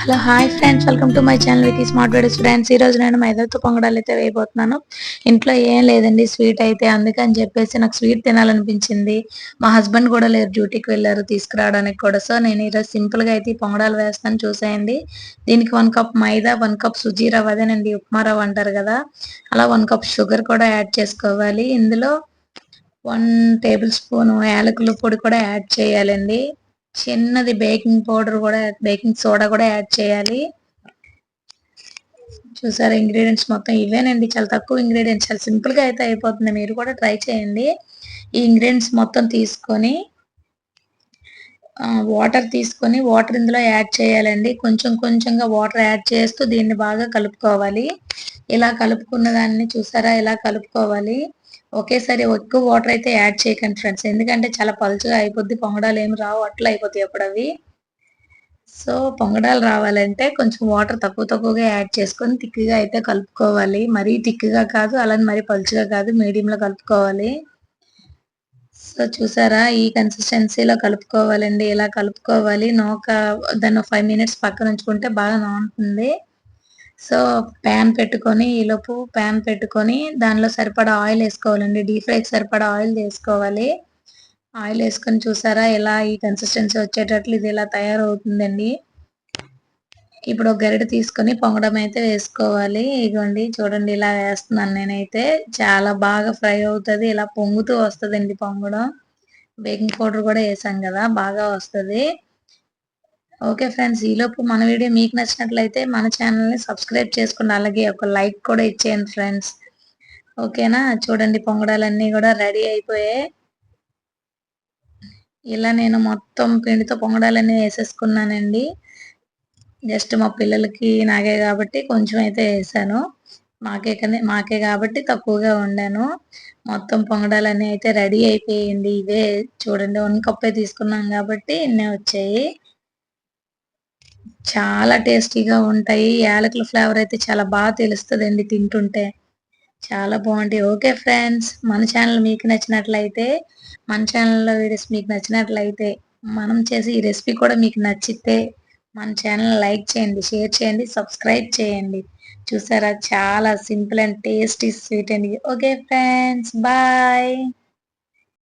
Hello hi friends. Welcome to my channel Vicky smart videos friends ఈ రోజు నేను మైదాతో పొంగడాలు అయితే వేయబోతున్నాను. ఇంట్లో ఏం లేదండి స్వీట్ అయితే. అందుకని చెప్పేసి నాకు స్వీట్ తినాలనిపించింది. మా హస్బెండ్ కూడా లేరు డ్యూటీకి వెళ్ళారు తీసుకురావడానికి కూడా. సో నేను ఈరోజు సింపుల్గా అయితే పొంగడాలు వేస్తాను చూసేయండి. దీనికి వన్ కప్ మైదా వన్ కప్ సుజీ రవ్వ అదేనండి ఉప్మా రవ్వ అంటారు కదా. అలా వన్ కప్ షుగర్ కూడా యాడ్ చేసుకోవాలి. ఇందులో వన్ టేబుల్ స్పూన్ యాలకుల పొడి కూడా యాడ్ చేయాలండి. చిన్నది బేకింగ్ పౌడర్ కూడా బేకింగ్ సోడా కూడా యాడ్ చేయాలి. చూసారా ఇంగ్రీడియంట్స్ మొత్తం ఇవేనండి. చాలా తక్కువ ఇంగ్రీడియంట్స్ చాలా సింపుల్గా అయితే అయిపోతుంది. మీరు కూడా ట్రై చేయండి. ఈ ఇంగ్రీడియంట్స్ మొత్తం తీసుకొని వాటర్ తీసుకొని వాటర్ ఇందులో యాడ్ చేయాలండి. కొంచెం కొంచెంగా వాటర్ యాడ్ చేస్తూ దీన్ని బాగా కలుపుకోవాలి. ఇలా కలుపుకున్న దాన్ని చూసారా ఇలా కలుపుకోవాలి. ఒకేసారి ఎక్కువ వాటర్ అయితే యాడ్ చేయకండి ఫ్రెండ్స్. ఎందుకంటే చాలా పలుచగా అయిపోద్ది పొంగడాలు ఏమి రావు అట్లా అయిపోతాయి అప్పుడు అవి. సో పొంగడాలు రావాలంటే కొంచెం వాటర్ తక్కువ తక్కువగా యాడ్ చేసుకొని తిక్కుగా అయితే కలుపుకోవాలి. మరీ తిక్కుగా కాదు అలానే మరీ పలుచగా కాదు మీడియంలో కలుపుకోవాలి. సో చూసారా ఈ కన్సిస్టెన్సీలో కలుపుకోవాలండి. ఇలా కలుపుకోవాలి. నోక దాన్ని ఫైవ్ మినిట్స్ పక్కన ఉంచుకుంటే బాగా నానుతుంది సో ప్యాన్ పెట్టుకొని ఈలోపు ప్యాన్ పెట్టుకొని దానిలో సరిపడా ఆయిల్ వేసుకోవాలండి. డీప్ ఫ్రైకి సరిపడా ఆయిల్ వేసుకోవాలి. ఆయిల్ వేసుకొని చూసారా ఇలా ఈ కన్సిస్టెన్సీ వచ్చేటట్లు ఇది ఇలా తయారవుతుందండి. ఇప్పుడు ఒక గరిట తీసుకొని పొంగడం అయితే వేసుకోవాలి. ఇగోండి చూడండి ఇలా వేస్తున్నాను నేనైతే. చాలా బాగా ఫ్రై అవుతుంది. ఇలా పొంగుతూ వస్తుందండి పొంగడం. బేకింగ్ పౌడర్ కూడా వేసాం కదా బాగా వస్తుంది. ఓకే ఫ్రెండ్స్ ఈలోపు మన వీడియో మీకు నచ్చినట్లయితే మన ఛానల్ని సబ్స్క్రైబ్ చేసుకోండి అలాగే ఒక లైక్ కూడా ఇచ్చేయండి ఫ్రెండ్స్. ఓకేనా? చూడండి పొంగడాలన్నీ కూడా రెడీ అయిపోయాయి ఇలా నేను మొత్తం పిండితో పొంగడాలన్నీ వేసేసుకున్నానండి. జస్ట్ మా పిల్లలకి నాకే కాబట్టి కొంచెం అయితే వేసాను. మాకే మాకే కాబట్టి తక్కువగా వండాను. మొత్తం పొంగడాలన్నీ అయితే రెడీ అయిపోయింది. ఇవే చూడండి వన్ కప్పే తీసుకున్నాం కాబట్టి ఇన్నే వచ్చాయి. చాలా టేస్టీగా ఉంటాయి. యాలకుల ఫ్లేవర్ అయితే చాలా బాగా తెలుస్తుందండి తింటుంటే. చాలా బాగుంటాయి. ఓకే ఫ్రెండ్స్ మన ఛానల్ మీకు నచ్చినట్లయితే మన ఛానల్లో వీడియోస్ మీకు నచ్చినట్లయితే మనం చేసి ఈ రెసిపీ కూడా మీకు నచ్చితే మన ఛానల్ లైక్ చేయండి షేర్ చేయండి సబ్స్క్రైబ్ చేయండి. చూసారా? చాలా సింపుల్ అండ్ టేస్టీ స్వీట్ అండి. Okay friends bye.